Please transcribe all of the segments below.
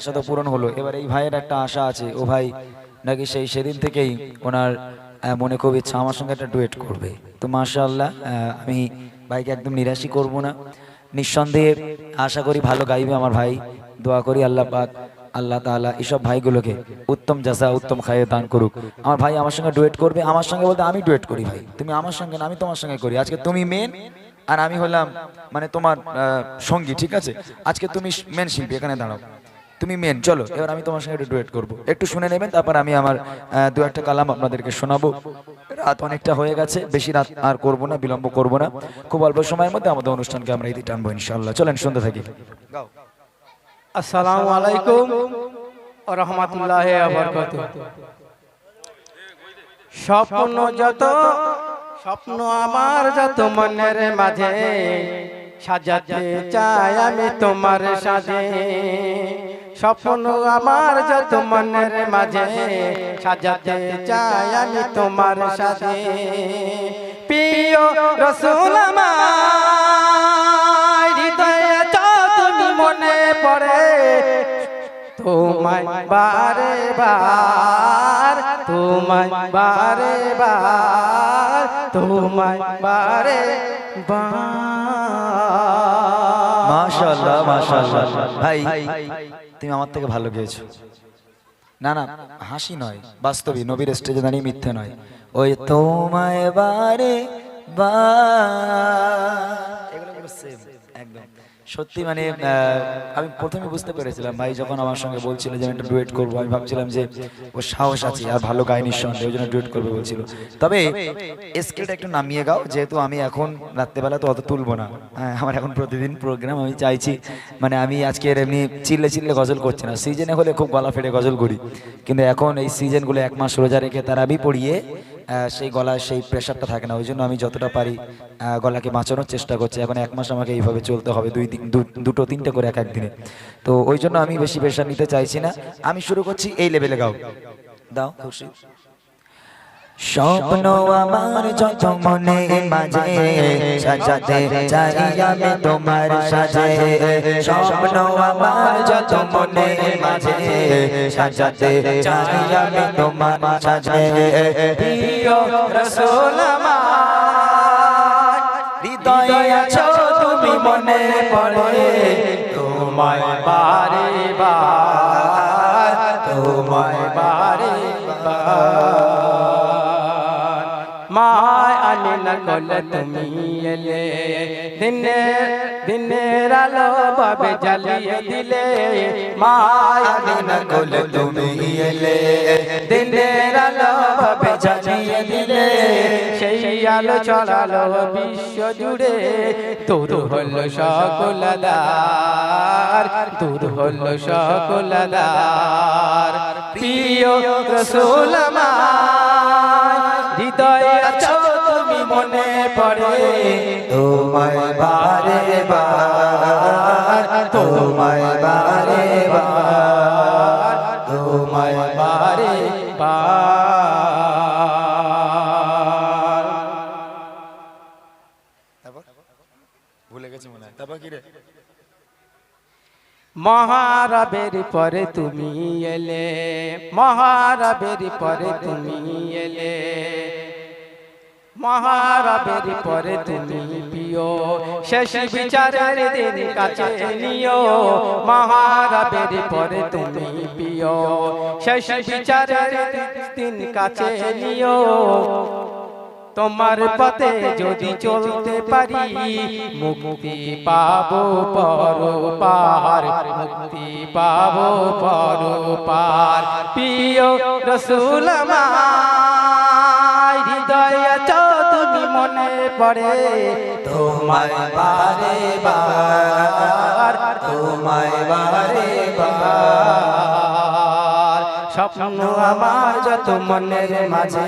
আশা তো পূরণ হলো। এবার এই ভাইয়ের একটা আশা আছে। ও ভাই নাকি সেই সেদিন থেকেই ওনার মনে খুব ইচ্ছা আমার সঙ্গে একটা ডুয়েট করবে। তো মাশাআল্লাহ আমি ভাইকে একদম নিরাশই করব না। নিঃসন্দেহে আশা করি ভালো গাইবে আমার ভাই। দোয়া করি আল্লাহ পাক, আল্লাহ তাআলা এইসব ভাইগুলোকে উত্তম জাসা উত্তম খায়ে দান করুক। আমার ভাই আমার সঙ্গে ডুয়েট করবে, আমার সঙ্গে বলতে আমি ডুয়েট করি ভাই। তুমি আমার সঙ্গে না, আমি তোমার সঙ্গে করি। আজকে তুমি মেন আর আমি হলাম মানে তোমার সঙ্গী, ঠিক আছে? আজকে তুমি মেন শিল্পী, এখানে দাঁড়াও। তুমি মেন চলো, এবার আমি তোমার সঙ্গে একটু ডুয়েট করব। একটু শুনে নেবেন, তারপর আমি আমার দু একটা কালাম আপনাদেরকে শোনাবো। রাত অনেকটা হয়ে গেছে, বেশি রাত আর করব না, বিলম্ব করব না। খুব অল্প সময়ের মধ্যে আমাদের অনুষ্ঠানকে আমরা ইতি টানবো ইনশাল্লাহ চলেন, শুনতে থাকি। আসসালামু আলাইকুম রহমতুল্লাহ স্বপ্ন যত, স্বপ্ন আমার যত মনের মাঝে, সাজাতে চাই আমি তোমার সাজে। স্বপ্ন আমার যত মনের মাঝে সাজাতে চাই আমি তোমার সাথে। প্রিয় রসুল আমার হৃদয়ে তো তুমি মনে পড়ে তোমায় বারে বার তোমায় বারে বার তোমায় বারে বার। মাশাআল্লাহ মাশাআল্লাহ। ভাই তুমি আমার থেকে ভালো গেয়েছো। না না হাসি নয় বাস্তবই নবীর স্টেজে দাঁড়িয়ে মিথ্যে নয়। ওই তোমায় বারে বা সত্যি মানে আমি প্রথমে বুঝতে পেরেছিলাম ভাই যখন আমার সঙ্গে বলছিল যে আমি একটা ডুয়েট করব আমি ভাবছিলাম যে ও সাহস আছে আর ভালো গায়ে নিঃসন্দেহে ওই জন্য ডুয়েট করবে বলছিল। তবে স্কেলটা একটু নামিয়ে গাও যেহেতু আমি এখন রাত্রেবেলা তো অত তুলবো না। হ্যাঁ আমার এখন প্রতিদিন প্রোগ্রাম আমি চাইছি মানে আমি আজকে এমনি চিল্লে চিল্লে গজল করছি না। সিজনে হলে খুব গলা ফেটে গজল করি। কিন্তু এখন এই সিজনগুলো এক মাস রোজা রেখে তারাবি পড়িয়ে সেই গলায় সেই প্রেশারটা থাকে না। ওই জন্য আমি যতটা পারি গলাকে বাঁচানোর চেষ্টা করছি। এখন এক মাস আমাকে এইভাবে চলতে হবে, দুই দিন দুটো, তিনটে করে এক একদিনে তো ওই জন্য আমি বেশি প্রেশার নিতে চাইছি না। আমি শুরু করছি এই লেভেলে গাও। দাও, খুশি। স্বপ্ন আমার যত মনে মাঝে, সাজাতে চাই আমি তোমার সাজে। স্বপ্ন আমার যত মনে মাঝে, সাজাতে চাই আমি তোমার সাজে। আছো তুমি মনে পড়ে। তোমায় বারে বার কোলে তুমি এলে দিনের দিনের আলো বাবে জ্বালিয়ে দিলে মায় আমিনা কোলে তুমি এলে দিনের আলো বাবে জ্বালিয়ে দিলে সেই আলো ছড়ালো বিশ্ব জুড়ে তোর হলো সকল দার তোর হলো সকল দার প্রিয় রসুল আমার হৃদয়ে পড়ে তোমায় বারে বার, তোমায় বারে বার, তোমায় বারে বার। ভুলে গেছি মনে হয়। তারপর কি রে? মহারবের পরে তুমি এলে, মহারবের পরে তুমি এলে মহারবের পরে তুমি পিও। শেষ বিচারের দিন কাছে নিও। মহারবের পরে তুমি পিও। শেষ বিচারের দিন কাছে নিও। তোমার পথে যদি চলতে পারি, মুক্তি পাবো পর পার মুক্তি পাবো পর পার প্রিয় রসুল আমার, হৃদয় মনে পড়ে। তোমায় বারে বার তোমায় বারে বার স্বপ্ন আমার যত মনের মাঝে,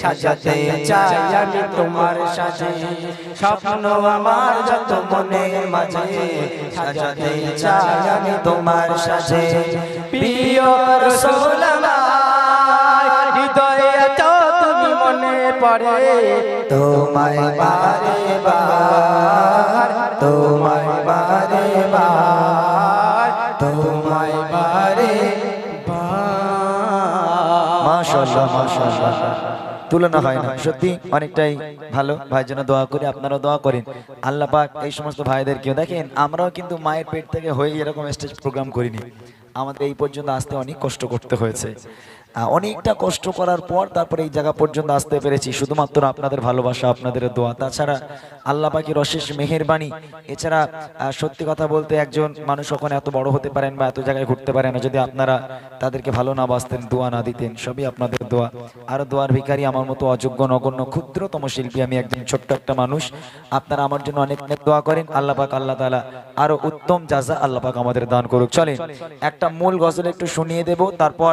সাজাতে চাই আমি তোমার সাজে। স্বপ্ন আমার যত মনের মাঝে, সাজাতে চাই আমি তোমার সাজে। প্রিয় রসুল পরে তোমায় বারে বার তোমায় বারে বার তোমায় বারে তুলনা হয় না, সত্যি অনেকটাই ভালো। ভাই জন্য দোয়া করি, আপনারাও দোয়া করেন। আল্লাহ পাক এই সমস্ত ভাইদেরকেও দেখেন, আমরাও কিন্তু মায়ের পেট থেকে হয়ে এরকম স্টেজ প্রোগ্রাম করিনি। আমাদের এই পর্যন্ত আসতে অনেক কষ্ট করতে হয়েছে। অনেকটা কষ্ট করার পর তারপরে এই জায়গা পর্যন্ত আসতে পেরেছি। শুধুমাত্র আপনাদের ভালোবাসা, আপনাদের দোয়া। তাছাড়া আল্লাহ পাখির অশেষ মেহেরবানি এছাড়া সত্যি কথা বলতে একজন মানুষ ওখানে এত বড় হতে পারেন বা এত জায়গায় ঘুরতে পারেন না। যদি আপনারা তাদেরকে ভালো না বাসতেন, দোয়া না দিতেন, সবই আপনাদের দোয়া। আর দোয়ার ভিখারি আমার মতো অযোগ্য, নগণ্য, ক্ষুদ্রতম শিল্পী আমি একজন ছোট্ট একটা মানুষ। আপনারা আমার জন্য অনেক অনেক দোয়া করেন। আল্লাহ পাক, আল্লাহ তাআলা আরও উত্তম জাযা আল্লাহ পাক আমাদের দান করুক। চলেন, একটা মূল গজল একটু শুনিয়ে দেব। তারপর